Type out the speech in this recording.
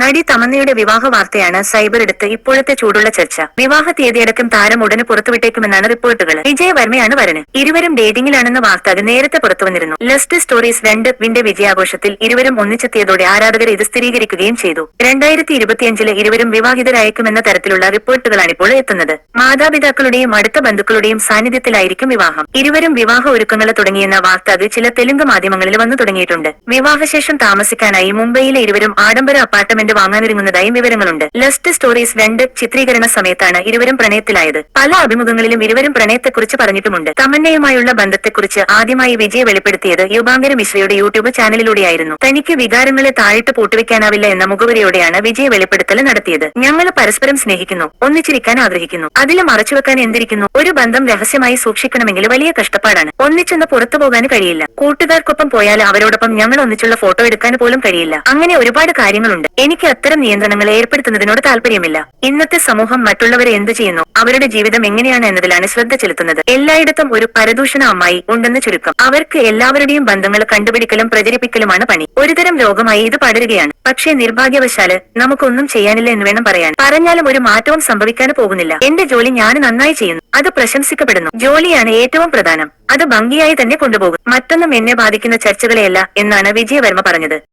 നടി തമന്നയുടെ വിവാഹ വാർത്തയാണ് സൈബർ എടുത്ത് ഇപ്പോഴത്തെ ചൂടുള്ള ചർച്ച. വിവാഹ തീയതിയടക്കം താരം ഉടനെ പുറത്തുവിട്ടേക്കുമെന്നാണ് റിപ്പോർട്ടുകൾ. വിജയ് വർമ്മയാണ് വരന്. ഇരുവരും ഡേറ്റിംഗിലാണെന്ന വാർത്ത അത് നേരത്തെ പുറത്തുവന്നിരുന്നു. ലസ്റ്റ് സ്റ്റോറീസ് രണ്ട് വിന്റെ വിജയാഘോഷത്തിൽ ഇരുവരും ഒന്നിച്ചെത്തിയതോടെ ആരാധകർ ഇത് സ്ഥിരീകരിക്കുകയും ചെയ്തു. രണ്ടായിരത്തി ഇരുപത്തിയഞ്ചിൽ ഇരുവരും വിവാഹിതരായേക്കുമെന്ന തരത്തിലുള്ള റിപ്പോർട്ടുകളാണ് ഇപ്പോൾ എത്തുന്നത്. മാതാപിതാക്കളുടെയും അടുത്ത ബന്ധുക്കളുടെയും സാന്നിധ്യത്തിലായിരിക്കും വിവാഹം. ഇരുവരും വിവാഹ ഒരുക്കങ്ങൾ തുടങ്ങിയെന്ന വാർത്ത അത് ചില തെലുങ്ക് മാധ്യമങ്ങളിൽ വന്നു തുടങ്ങിയിട്ടുണ്ട്. വിവാഹശേഷം താമസിക്കാനായി മുംബൈയിലെ ഇരുവരും ആഡംബര അപ്പാർട്ട്മെന്റ് വാങ്ങാനൊരുങ്ങുന്നതായും വിവരങ്ങളുണ്ട്. ലസ്റ്റ് സ്റ്റോറീസ് രണ്ട് ചിത്രീകരണ സമയത്താണ് ഇരുവരും പ്രണയത്തിലായത്. പല അഭിമുഖങ്ങളിലും ഇരുവരും പ്രണയത്തെക്കുറിച്ച് പറഞ്ഞിട്ടുമുണ്ട്. തമന്നയുമായുള്ള ബന്ധത്തെക്കുറിച്ച് ആദ്യമായി വിജയ് വെളിപ്പെടുത്തിയത് യുവാംഗര മിശ്രയുടെ യൂട്യൂബ് ചാനലിലൂടെയായിരുന്നു. തനിക്ക് വികാരങ്ങളെ താഴിട്ട് പൂട്ടുവെക്കാനാവില്ല എന്ന മുഖവരിയോടെയാണ് വിജയ് വെളിപ്പെടുത്തൽ നടത്തിയത്. ഞങ്ങൾ പരസ്പരം സ്നേഹിക്കുന്നു ഒന്നിച്ചിരിക്കാൻ ആഗ്രഹിക്കുന്നു അതിൽ മറച്ചുവെക്കാൻ എന്തിരിക്കുന്നു ഒരു ബന്ധം രഹസ്യമായി സൂക്ഷിക്കണമെങ്കിൽ വലിയ കഷ്ടപ്പാടാണ്. ഒന്നിച്ചെന്ന് പുറത്തു പോകാൻ കഴിയില്ല. കൂട്ടുകാർക്കൊപ്പം പോയാൽ അവരോടൊപ്പം ഞങ്ങൾ ഒന്നിച്ചുള്ള ഫോട്ടോ എടുക്കാൻ പോലും കഴിയില്ല. അങ്ങനെ ഒരുപാട് കാര്യങ്ങളുണ്ട്. എനിക്ക് അത്തരം നിയന്ത്രണങ്ങൾ ഏർപ്പെടുത്തുന്നതിനോട് താല്പര്യമില്ല. ഇന്നത്തെ സമൂഹം മറ്റുള്ളവരെ എന്തു ചെയ്യുന്നു? അവരുടെ ജീവിതം എങ്ങനെയാണ് എന്നതിലാണ് ശ്രദ്ധ ചെലുത്തുന്നത്. എല്ലായിടത്തും ഒരു പരദൂഷണ അമ്മായി ഉണ്ടെന്ന് ചുരുക്കം. അവർക്ക് എല്ലാവരുടെയും ബന്ധങ്ങൾ കണ്ടുപിടിക്കലും പ്രചരിപ്പിക്കലുമാണ് പണി. ഒരുതരം രോഗമായി ഇത് പടരുകയാണ്. പക്ഷേ നിർഭാഗ്യവശാൽ നമുക്കൊന്നും ചെയ്യാനില്ല എന്ന് വേണം പറയാൻ. പറഞ്ഞാലും ഒരു മാറ്റവും സംഭവിക്കാൻ പോകുന്നില്ല. എന്റെ ജോലി ഞാൻ നന്നായി ചെയ്യുന്നു. അത് പ്രശംസിക്കപ്പെടുന്നു. ജോലിയാണ് ഏറ്റവും പ്രധാനം. അത് ഭംഗിയായി തന്നെ കൊണ്ടുപോകും. മറ്റൊന്നും എന്നെ ബാധിക്കുന്ന ചർച്ചകളെയല്ല എന്നാണ് വിജയവർമ്മ പറഞ്ഞത്.